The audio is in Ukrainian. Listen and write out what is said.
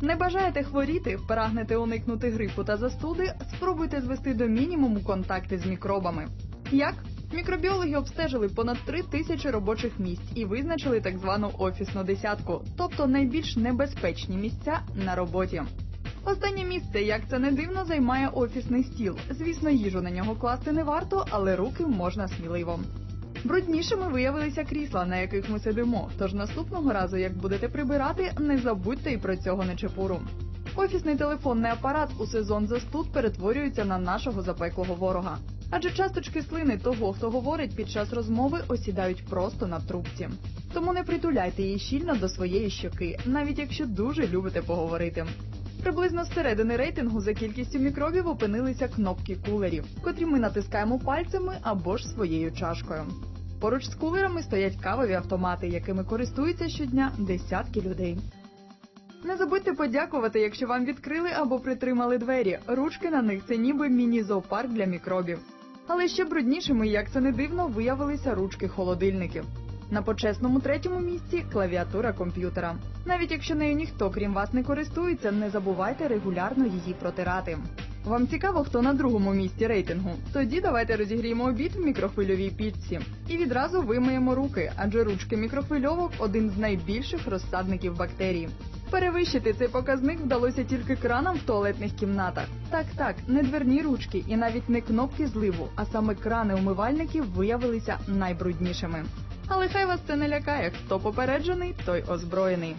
Не бажаєте хворіти, прагнете уникнути грипу та застуди, спробуйте звести до мінімуму контакти з мікробами. Як? Мікробіологи обстежили понад три тисячі робочих місць і визначили так звану офісну десятку, тобто найбільш небезпечні місця на роботі. Останнє місце, як це не дивно, займає офісний стіл. Звісно, їжу на нього класти не варто, але руки можна сміливо. Бруднішими виявилися крісла, на яких ми сидимо. Тож наступного разу, як будете прибирати, не забудьте і про цього нечепуру. Офісний телефонний апарат у сезон застуд перетворюється на нашого запеклого ворога. Адже часточки слини того, хто говорить під час розмови, осідають просто на трубці. Тому не притуляйте її щільно до своєї щоки, навіть якщо дуже любите поговорити. Приблизно з середини рейтингу за кількістю мікробів опинилися кнопки кулерів, котрі ми натискаємо пальцями або ж своєю чашкою. Поруч з кулерами стоять кавові автомати, якими користуються щодня десятки людей. Не забудьте подякувати, якщо вам відкрили або притримали двері. Ручки на них це ніби міні-зоопарк для мікробів. Але ще бруднішими, як це не дивно, виявилися ручки холодильників. На почесному третьому місці клавіатура комп'ютера. Навіть якщо нею ніхто крім вас не користується, не забувайте регулярно її протирати. Вам цікаво, хто на другому місці рейтингу? Тоді давайте розігріємо обід в мікрохвильовій пічці і відразу вимиємо руки, адже ручки мікрохвильовок один з найбільших розсадників бактерій. Перевищити цей показник вдалося тільки кранам в туалетних кімнатах. Так, так, не дверні ручки і навіть не кнопки зливу, а саме крани умивальників виявилися найбруднішими. Але хай вас це не лякає, хто попереджений, той озброєний.